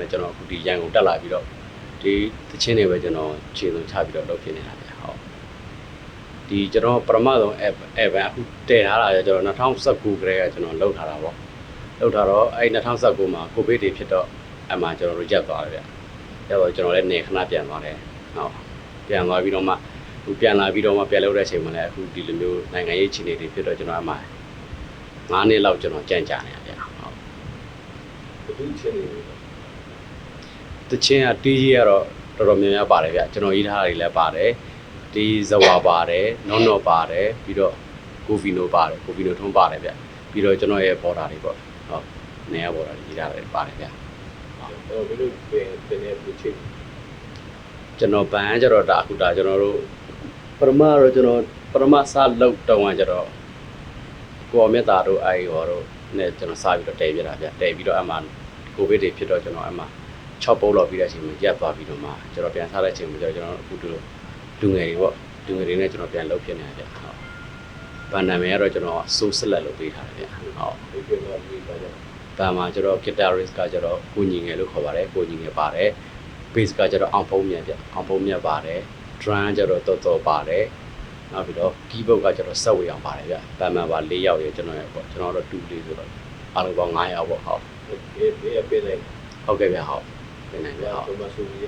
လည်းကျွန်တော်အခုဒီရန်ကုန်တက်လာပြီးတော့ဒီတချင်းတွေပဲကျွန်တော်ခြေစုံချပြီးတော့လုပ်ဖြစ်နေတာဗျဟုတ်ဒီကျွန်တော်ပရမတ်ဆုံး app app ပဲအခုတည်ထားတာကျကျွန်တော်2019ကတည်းကကျွန်တော်လုပ်ထားတာပေါ့လုပ်ထားတော့အဲ့2019မှာကိုဗစ်တွေဖြစ်တော့အမှကျွန်တော် reject သွားတယ်ဗျအဲ့တော့ကျွန်တော်လည်းနေခဏပြန်သွားတယ်ဟုတ်ပြန်သွားပြီးတော့မှအခုပြန်လာပြီးတော့မှပြန်လုပ်တဲ့အချိန်မှာလည်းအခုဒီလိုမျိုးနိုင်ငံရေးအခြေအနေတွေဖြစ်တော့ကျွန်တော်အမှ9နှစ်လောက်ကျွန်တော်ကြံ့ကြာနေတာဗျဟုတ်ဘယ်သူချင်းနေလဲ တချင်းကတီးကြီးကတော့တော်တော်များများပါတယ်ဗျကျွန်တော်ရေးထားတာတွေလည်းပါတယ်ဒီဇဝါပါတယ်နော်နော်ပါတယ်ပြီးတော့ကိုဗီနိုပါတယ်ကိုဗီနိုထုံးပါတယ်ဗျပြီးတော့ကျွန်တော်ရဲ့ဘော်ဒါတွေပေါ့ဟုတ်နေရဘော်ဒါတွေရေးထားတယ်ပါတယ်ဗျအဲ့တော့ဘယ်လိုပြင်ပြင်နေဘယ်ချင်းကျွန်တော်ဘန်ကျတော့ဒါအခုဒါကျွန်တော်တို့ပရမတော့ကျွန်တော်ပရမစလောက်တောင်းကကျတော့ကိုအောင်မြတ်တာတို့အဲရောတို့နဲ့ကျွန်တော်စပြီးတော့တဲပြတာဗျတဲပြီးတော့အမှကိုဗစ်တွေဖြစ်တော့ကျွန်တော်အမှ 6ပုတ်လောက်ပြီးတဲ့အချိန်မှာရက်သွားပြီးတော့မှကျွန်တော်ပြန်စားတဲ့အချိန်မှာကျတော့ကျွန်တော်အခုတို့လူငယ်တွေပေါ့လူငယ်တွေနဲ့ကျွန်တော်ပြန်လုပ်ဖြစ်နေတာဗျဟုတ်ဗန်နာမယ်ကတော့ကျွန်တော်ဆိုးဆက်လက်လုပ်ပေးထားတယ်ဗျဟုတ်ဒီပြင်မှာဒီပါကြ။ဒါမှကျတော့ guitarist ကကျတော့ကိုညီငယ်လို့ခေါ်ပါတယ်ကိုညီငယ်ပါတယ်။ bass ကကျတော့အောင်ဖုံးမြတ်ပြအောင်ဖုံးမြတ်ပါတယ်။ drum ကျတော့တော်တော်ပါတယ်။နောက်ပြီးတော့ keyboard ကကျတော့ဆက်ဝေအောင်ပါတယ်ဗျ။ဗန်မန်ပါ၄ယောက်ရယ်ကျွန်တော်ရယ်ပေါ့ကျွန်တော်တော့2လေးဆိုတော့အားလုံးပေါင်း9ယောက်ပေါ့ဟုတ်ဒီဒီအပြင်လိုက်ဟုတ်ကဲ့ဗျဟုတ် ပြန်နိုင်ဗျဟုတ်ဘယ်မှာဆိုရ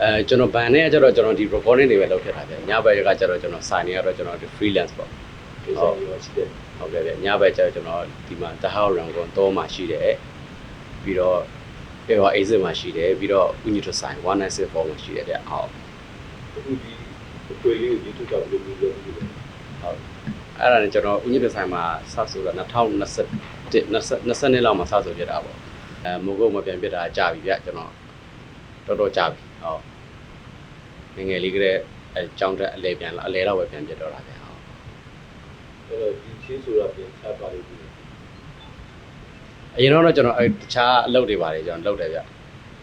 အဲကျွန်တော်ဘန်နဲ့ကျတော့ကျွန်တော်ဒီ recording တွေပဲလုပ်ဖြစ်တာဗျညဘက်ကကျတော့ကျွန်တော် sign နေရတော့ကျွန်တော်ဒီ freelance ပေါ့ဒီဆိုင်ရောရှိတယ်ဟုတ်ကဲ့ဗျညဘက်ကျတော့ကျွန်တော်ဒီမှာတဟောက်ရန်ကုန်တော့မှာရှိတယ်ပြီးတော့အေဝါအေးစစ်မှာရှိတယ်ပြီးတော့ဥညွတ်ဆိုင်1964မှာရှိတယ်ဗျဟုတ်အခုဒီအတွေ့လေးကို YouTube ကဘယ်လိုလုပ်လုပ်ပြီးလဲဟုတ်အဲ့ဒါနဲ့ကျွန်တော်ဥညွတ်ဆိုင်မှာစဆိုတာ2021 20နှစ်လောက်မှာစဆိုပြတာပေါ့ အဲမိုးကုတ်မပြန်ပြတာကြာပြီဗျကျွန်တော်တော်တော်ကြာပြီဟုတ်ငယ်ငယ်လေးကလေးအဲကြောင်းတက်အလဲပြန်လာအလဲတော့ပဲပြန်ပြတော့တာဗျဟုတ်အဲ့တော့ဒီချင်းဆိုတာပြင်ချပါလိမ့်မယ်အရင်တော့ကျွန်တော်အဲတခြားအလုပ်တွေပါတယ်ကျွန်တော်လုပ်တယ်ဗျ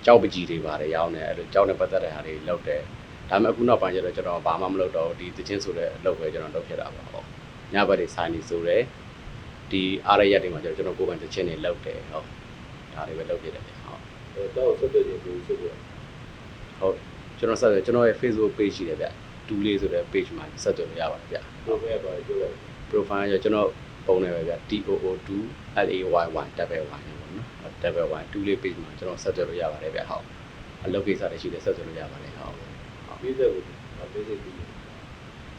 ကြောက်ပကြီးတွေပါတယ်ရောင်းတယ်အဲ့လိုကြောက်နဲ့ပတ်သက်တဲ့ဟာတွေလုပ်တယ်ဒါပေမဲ့အခုနောက်ပိုင်းကျတော့ကျွန်တော်ဘာမှမလုပ်တော့ဘူးဒီတချင်းဆိုတဲ့အလုပ်ပဲကျွန်တော်လုပ်ဖြစ်တာပါဟုတ်ညဘက်တွေဆိုင်နေဆိုတယ်ဒီအားရရက်တွေမှာကျတော့ကျွန်တော်ကိုယ်ပိုင်တချင်းတွေလုပ်တယ်ဟုတ် ဒါတွေပဲလုပ်ဖြစ်တယ်ဗျဟုတ်အဲ့တော့ဆက်တဲ့ရင်ဘူးဆိုတော့ဟုတ်ကျွန်တော်ဆက်တယ်ကျွန်တော်ရဲ့ Facebook page ရှိတယ်ဗျဒူးလေးဆိုတဲ့ page မှာဆက်သွယ်လို့ရပါတယ်ဗျဘယ်ပဲပါပြောလိုက် profile ကျကျွန်တော်ပုံနေပဲဗျ TOO2 LAYY double y ပေါ့နော် double y ဒူးလေး page မှာကျွန်တော်ဆက်သွယ်လို့ရပါတယ်ဗျဟုတ်အလုပ်ကိစ္စတွေရှိတယ်ဆက်သွယ်လို့ရပါတယ်ဟုတ်ပြီးတဲ့ကိုအပေးစိတ်ပြီး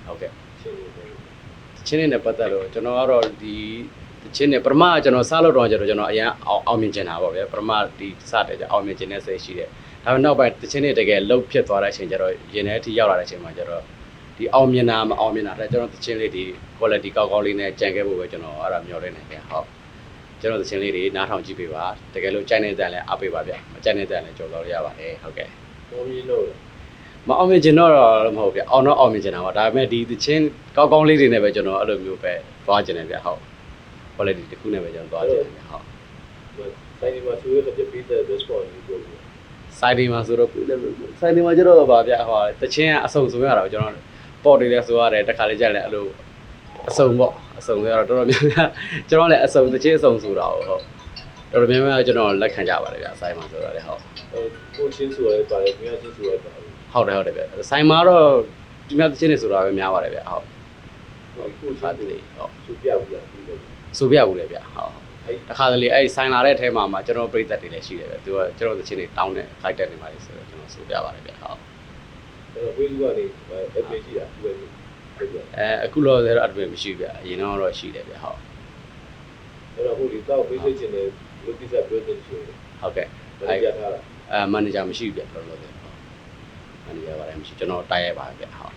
ဟုတ်ကဲ့ချင်းနေတယ်ချင်းနေနဲ့ပတ်သက်လို့ကျွန်တော်ကတော့ဒီ ချင်းနေပရမကကျွန်တော်စားလို့တော့ကျတော့ကျွန်တော်အရင်အောင်အောင်မြင်ကျင်တာပေါ့ဗျပရမဒီစတဲ့ကျအောင်မြင်ကျင်တဲ့စိတ်ရှိတယ်ဒါပေမဲ့နောက်ပိုင်းတချင်းနေတကယ်လှုပ်ဖြစ်သွားတဲ့အချိန်ကျတော့ရင်ထဲအထိရောက်လာတဲ့အချိန်မှာကျတော့ဒီအောင်မြင်တာမအောင်မြင်တာတဲ့ကျွန်တော်တချင်းလေးဒီ quality ကောက်ကောက်လေးနဲ့ကြံခဲ့ဖို့ပဲကျွန်တော်အဲ့ဒါမျှော်လင့်နေတယ်ဟုတ်ကျွန်တော်တချင်းလေးတွေနားထောင်ကြည့်ပေးပါတကယ်လို့ကြိုက်နေတဲ့လည်းအားပေးပါဗျမကြိုက်နေတဲ့လည်းကြော်တော်ရပါတယ်ဟုတ်ကဲ့ပုံရင်းလို့မအောင်မြင်ကျင်တော့တော့မဟုတ်ဗျအောင်တော့အောင်မြင်ကျင်တာပါဒါပေမဲ့ဒီသချင်းကောက်ကောင်းလေးတွေနဲ့ပဲကျွန်တော်အဲ့လိုမျိုးပဲသွားကျင်တယ်ဗျဟုတ် quality တစ်ခုနဲ့ပဲကျွန်တော်သွားကျင်တယ်ဗျဟုတ်ဆိုင်ဒီမှာဆိုရတဲ့ပြီးတဲ့ response ကိုပြောပြီးစိုက်ဒီမှာဆိုတော့ပြည့်တယ်စိုက်ဒီမှာကျတော့ပါဗျဟောတချင်းကအစုံဆိုရတာကျွန်တော်ပေါ့တွေလည်းဆိုရတယ်တခါလေကြက်လည်းအဲ့လိုအစုံပေါ့အစုံဆိုရတော့တော်တော်များများကျွန်တော်လည်းအစုံတချင်းအစုံဆိုတာဟုတ်တော်တော်များများကျွန်တော်လက်ခံကြပါတယ်ဗျစိုက်မှာဆိုတော့လေဟုတ်ကိုချင်းဆိုရဲပါတယ်မြေချင်းဆိုရဲပါတယ်ဟုတ်တယ်ဟုတ်တယ်ဗျစိုက်မှာတော့ဒီများတချင်းတွေဆိုတာပဲများပါတယ်ဗျဟုတ်ကိုဟာချင်းဒီဆိုဟုတ်သူပြဘူးလားပြီးတော့ ဆိုပြဘူးလေဗျဟုတ်အဲ့တခါတလေအဲ့ဆိုင်လာတဲ့အထဲမှာမှကျွန်တော်ပြိသက်တွေလည်းရှိတယ်ဗျသူကကျွန်တော်သချင်းတွေတောင်းတယ်ခိုက်တက်နေပါလေဆိုတော့ကျွန်တော်ဆိုပြပါတယ်ဗျဟုတ်တော့ဝေးလူကနေ admin ရှိတာသူပဲဟုတ်တယ်အဲအခုလောဆယ်တော့ admin မရှိဗျအရင်တော့ရှိတယ်ဗျဟုတ်အဲ့တော့ဟိုဒီတော့ပေးစိတ်ချင်တယ်လူကိစ္စပြောတဲ့ရှိတယ်ဟုတ်ကဲ့ဘယ်ကြထားတာအဲ manager မရှိဗျလောလောဆယ်ဟုတ် manager ပါတယ်မရှိကျွန်တော်တိုက်ရိုက်ပါဗျဟုတ်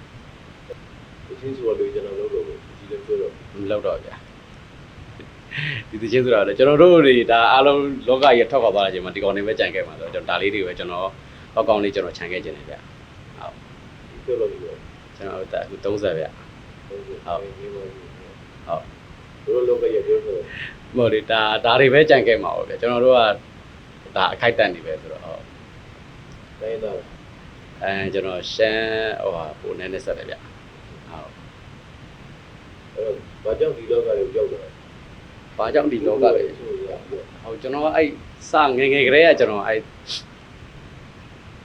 ကိုချင်းဆိုလို့ကျွန်တော်လုပ်လို့ဒီလိုပြောတော့မလောက်တော့ဗျ ဒီသချင်းဆိုတာလေကျွန်တော်တို့တွေဒါအားလုံးလောကကြီးထောက်ခွာသွားတဲ့အချိန်မှာဒီကောင်တွေပဲကြံခဲ့မှာဆိုတော့ကျွန်တော်ဒါလေးတွေပဲကျွန်တော်ကောက်ကောင်းလေးကျွန်တော်ခြံခဲ့ခြင်းတယ်ဗျဟုတ်ပြောလို့ပြောကျွန်တော်တို့အခု30ဗျဟုတ်ကဲ့ဟုတ်ကဲ့ဟုတ်ဟုတ်တို့လောကရပြောဆိုမဟုတ်လေဒါဒါတွေပဲကြံခဲ့မှာပေါ့ဗျကျွန်တော်တို့ကဒါအခိုက်တန့်နေပဲဆိုတော့ဟုတ်တိုင်းတော့အဲကျွန်တော်ရှမ်းဟိုဟာပုံနဲ့နဲ့ဆက်တယ်ဗျဟုတ်အဲ့တော့ဘာကြောင့်ဒီလောကကိုရောက်တော့ဟ ဘာကြောင့်ဒီလောကပဲဆိုရပြီးဟိုကျွန်တော်အဲ့စငယ်ငယ်ကလေးကကျွန်တော်အဲ့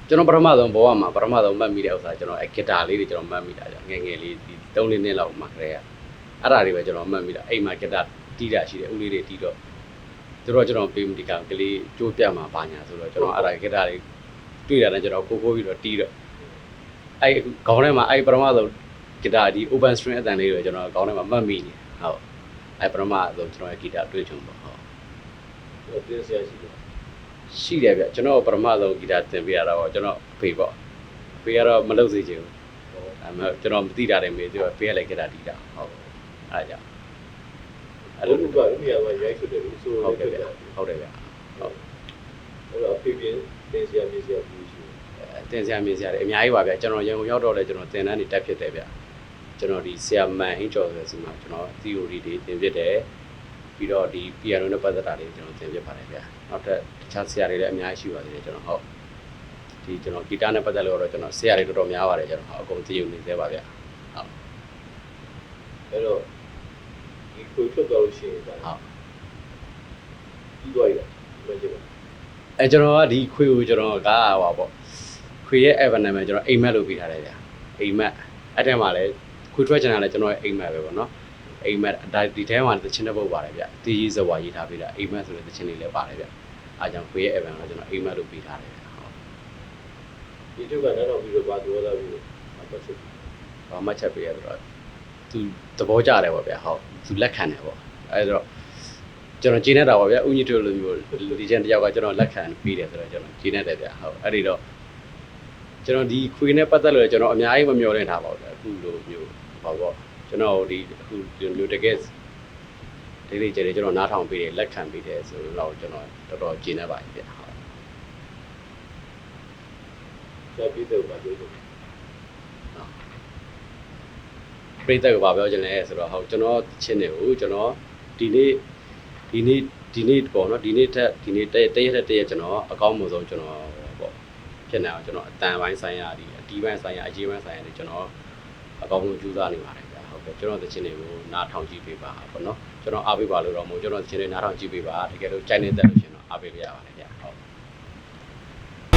ကျွန်တော်ပထမဆုံးဘဝမှာပထမဆုံးမှတ်မိတဲ့ဥစ္စာကျွန်တော်အဲ့ဂီတာလေးတွေကျွန်တော်မှတ်မိတာကြောင့်ငယ်ငယ်လေးဒီ3လေးနှစ်လောက်မှာကလေးကအဲ့ဒါတွေပဲကျွန်တော်မှတ်မိတာအိမ်မှာဂီတာတီးတာရှိတယ်ဦးလေးတွေတီးတော့သူတို့ကျွန်တော်ပေးမဒီကောင်ကလေးကြိုးပြတ်မှာဘာညာဆိုတော့ကျွန်တော်အဲ့ဒါဂီတာတွေတွေ့တာနဲ့ကျွန်တော်ကိုကိုပြီးတော့တီးတော့အဲ့ခေါင်းထဲမှာအဲ့ပထမဆုံးဂီတာဒီ open string အတန်လေးတွေကျွန်တော်ခေါင်းထဲမှာမှတ်မိနေဟုတ် အဲ့ပထမဆုံးကျွန်တော်ရဲ့ဂီတာတွေ့ချုံပေါ့ဟုတ်တော့တင်းဆရာရှိတယ်ရှိတယ်ဗျကျွန်တော်ပထမဆုံးဂီတာသင်ပေးရတာပေါ့ကျွန်တော်ဖေပေါ့ဖေကတော့မလုပ်စေချင်ဘူးဟောအဲမဲ့ကျွန်တော်မသိတာတွေမေးသူကဖေကလည်းဂီတာတီးတာဟုတ်အဲ့ဒါကြောင့်အဲ့လိုကဥပမာရိုက်ဆွတယ်လို့ဆိုဟုတ်တယ်တယ်ဗျဟုတ်တယ်ဗျဟုတ်အဲ့တော့ဖေပြင်းတင်းဆရာမြင်ဆရာပြီးရှိတယ်အဲတင်ဆရာမြင်ဆရာတွေအများကြီးပါဗျကျွန်တော်ရန်ကုန်ရောက်တော့လဲကျွန်တော်သင်တန်းတွေတက်ဖြစ်တယ်ဗျ ကျွန်တော်ဒီဆရာမန်ဟင်းကျော်ဆိုတဲ့စီမှာကျွန်တော် theory တွေသင်ဖြစ်တယ်ပြီးတော့ဒီ piano နဲ့ပတ်သက်တာတွေကျွန်တော်သင်ဖြစ်ပါတယ်ဗျနောက်ထပ်တခြားဆရာတွေလည်းအများကြီးရှိပါသေးတယ်ကျွန်တော်ဟုတ်ဒီကျွန်တော်ဂီတနဲ့ပတ်သက်လို့တော့ကျွန်တော်ဆရာတွေတော်တော်များပါတယ်ကျွန်တော်ဟုတ်အကုန်သိယူနေသေးပါဗျဟုတ်အဲ့တော့ဒီကိုထွက်သွားလို့ရှိရင်ဒါဟုတ်ပြီးသွားပြီမကြည့်ပါအဲကျွန်တော်ကဒီခွေကိုကျွန်တော်ကဟာပေါ့ခွေရဲ့ evan နာမည်ကျွန်တော်အိမ်မက်လို့ပြီးထားတယ်ဗျာအိမ်မက်အဲ့ထဲမှာလည်း ခွေထွက်ချင်တာလည်းကျွန်တော်ရဲ့အိမ်မက်ပဲပေါ့နော်အိမ်မက်ဒါဒီထဲမှာသချင်းတစ်ပုတ်ပါတယ်ဗျာတီးရေးစဝါရေးထားပေးတာအိမ်မက်ဆိုတဲ့သချင်းလေးလည်းပါတယ်ဗျာအားကြောင့်ခွေရဲ့ evan ကိုကျွန်တော်အိမ်မက်လို့ပြီးထားတယ်ဗျာဟုတ်ဒီထုတ်ကနောက်တော့ပြီးတော့ဘာပြောသားပြီးတော့ပတ်သက်ဘာမှချက်ပေးရတော့သူသဘောကျတယ်ပေါ့ဗျာဟုတ်သူလက်ခံတယ်ပေါ့အဲဒါတော့ကျွန်တော်ဂျင်းနေတာပေါ့ဗျာဥညစ်တို့လိုမျိုးဒီချန်တယောက်ကကျွန်တော်လက်ခံပြီးတယ်ဆိုတော့ကျွန်တော်ဂျင်းနေတယ်ဗျာဟုတ်အဲ့ဒီတော့ကျွန်တော်ဒီခွေနဲ့ပတ်သက်လို့ကျွန်တော်အများကြီးမမျှော်လင့်ထားပါဘူးဗျာအခုလိုမျိုး ဟောပေါ့ကျွန်တော်ဒီအခုဒီလိုတကယ်ဒီလေးကျတယ်ကျွန်တော်နားထောင်ပြီးတယ်လက်ခံပြီးတယ်ဆိုတော့ကျွန်တော်တော်တော်ဂျင်းနေပါပြီဗျာဟုတ်ဆရာပြီးတော့ဘာပြောတယ်ပြိတ္တကဘာပြောချင်လဲဆိုတော့ဟုတ်ကျွန်တော်ချင်းနေကိုကျွန်တော်ဒီနေ့ဒီနေ့ဒီနေ့ပေါ့နော်ဒီနေ့ထက်ဒီနေ့တရက်တရက်ထက်တရက်ကျွန်တော်အကောင်းမှုဆုံးကျွန်တော်ပေါ့ဖြစ်နေအောင်ကျွန်တော်အတန်ပိုင်းဆိုင်ရာဒီအတီးပိုင်းဆိုင်ရာအကြီးပိုင်းဆိုင်ရာတွေကျွန်တော် အကောင်းဆုံးကြိုးစားနေပါတယ်ဗျာဟုတ်ကဲ့ကျွန်တော်တချင်းတွေကိုနားထောင်ကြည့်ပေးပါပေါ့နော်ကျွန်တော်အားပေးပါလို့တော့မဟုတ်ကျွန်တော်တချင်းတွေနားထောင်ကြည့်ပေးပါတကယ်လို့ကြိုက်နေတဲ့လို့ရှင်တော့အားပေးပြရပါတယ်ဗျာဟုတ်